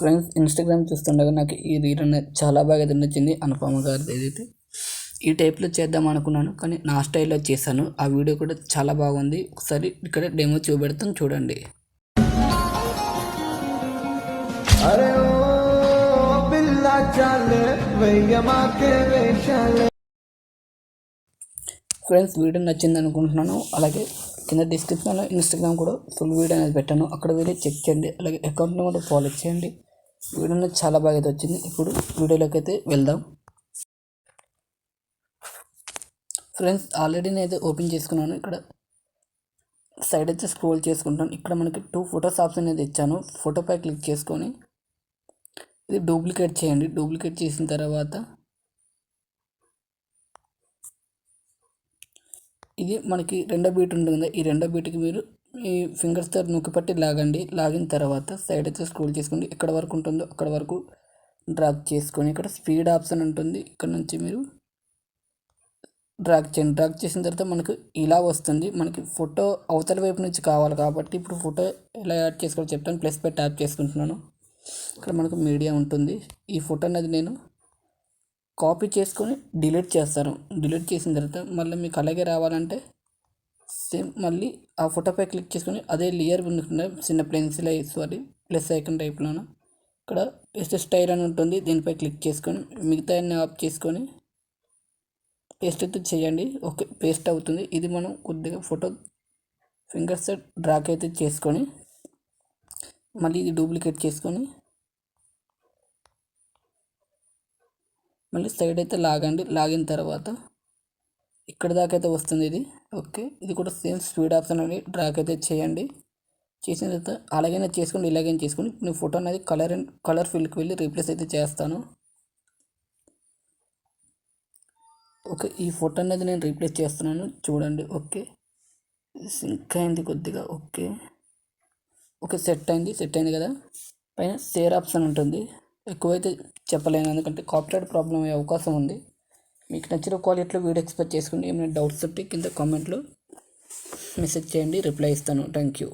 Friends Instagram చూస్తుండగా నాకు ఈ రీల్ అనేది చాలా బాగా నచ్చింది అనుపమ గారిది ఏదైతే. ఈ టైప్లో చేద్దాం అనుకున్నాను కానీ నా స్టైల్లో చేశాను. ఆ వీడియో కూడా చాలా బాగుంది. ఒకసారి ఇక్కడ డెమో చూపెడతాను చూడండి. ఫ్రెండ్స్ వీడియో నచ్చింది అనుకుంటున్నాను. అలాగే కింద డిస్క్రిప్షన్లో ఇన్స్టాగ్రామ్ కూడా ఫుల్ వీడియో అనేది పెట్టాను. అక్కడ వెళ్ళి చెక్ చేయండి. అలాగే అకౌంట్ని కూడా ఫాలో చేయండి. వీడియో అనేది చాలా బాగా అయితే వచ్చింది. ఇప్పుడు వీడియోలోకి అయితే వెళ్దాం. ఫ్రెండ్స్ ఆల్రెడీ నేను అయితే ఓపెన్ చేసుకున్నాను. ఇక్కడ సైడ్ అయితే స్క్రోల్ చేసుకుంటాను. ఇక్కడ మనకి టూ ఫొటోస్ ఆప్షన్ అనేది ఇచ్చాను. ఫోటోపై క్లిక్ చేసుకొని ఇది డూప్లికేట్ చేయండి. డూప్లికేట్ చేసిన తర్వాత ఇది మనకి రెండో బీట్ ఉంటుంది కదా ఈ రెండో బీట్కి మీరు ఈ ఫింగర్స్తో నొక్కి పట్టి లాగండి. లాగిన తర్వాత సైడ్ అయితే స్క్రోల్ చేసుకోండి. ఎక్కడ వరకు ఉంటుందో అక్కడ వరకు డ్రాగ్ చేసుకొని ఇక్కడ స్పీడ్ ఆప్షన్ ఉంటుంది. ఇక్కడ నుంచి మీరు డ్రాగ్ చేయండి. డ్రాగ్ చేసిన తర్వాత మనకు ఇలా వస్తుంది. మనకి ఫోటో అవతల వైపు నుంచి కావాలి కాబట్టి ఇప్పుడు ఫోటో ఎలా యాడ్ చేసుకోవాలో చెప్తాను. ప్లస్ పై ట్యాప్ చేసుకుంటున్నాను. ఇక్కడ మనకు మీడియా ఉంటుంది. ఈ ఫోటో అనేది నేను కాపీ చేసుకొని డిలీట్ చేస్తాను. డిలీట్ చేసిన తర్వాత మళ్ళీ మీకు అలాగే రావాలంటే సేమ్ మళ్ళీ ఆ ఫోటోపై క్లిక్ చేసుకొని అదే లేయర్ ఉంటుంది చిన్న పెన్సిల్ సారీ ప్లస్ ఐకన్ టైప్లోను ఇక్కడ పేస్ట్ స్టైల్ అని ఉంటుంది దీనిపై క్లిక్ చేసుకొని మిగతా అన్ని ఆఫ్ చేసుకొని పేస్ట్ అయితే చేయండి. ఓకే పేస్ట్ అవుతుంది. ఇది మనం కొద్దిగా ఫోటో ఫింగర్స్ డ్రాక్ అయితే చేసుకొని మళ్ళీ ఇది డూప్లికేట్ చేసుకొని మళ్ళీ సైడ్ అయితే లాగండి. లాగిన తర్వాత ఇక్కడ దాకా అయితే వస్తుంది ఇది. ఓకే. ఇది కూడా సేమ్ స్పీడ్ ఆప్షన్ అని డ్రాక్ అయితే చేయండి. చేసిన తర్వాత అలాగైనా చేసుకోండి ఇలాగైనా చేసుకోండి. నేను ఫోటో అనేది కలర్ అండ్ కలర్ ఫీల్డ్కి వెళ్ళి రీప్లేస్ అయితే చేస్తాను. ఓకే. ఈ ఫోటో అనేది నేను రీప్లేస్ చేస్తున్నాను. చూడండి. ఓకే. సింక్ అయింది కొద్దిగా. ఓకే. ఓకే సెట్ అయింది. సెట్ అయింది కదా. పైన షేర్ ఆప్షన్ ఉంటుంది. ఎక్కువైతే చెప్పలేను. ఎందుకంటే కాపీరైట్ ప్రాబ్లం అయ్యే అవకాశం ఉంది. మీకు నచ్చిన క్వాలిటీలో వీడియో ఎక్స్పెక్ట్ చేసుకోండి ఏమైనా డౌట్స్ ఉంటే కింద కామెంట్లో మెసేజ్ చేయండి రిప్లై ఇస్తాను. Thank you.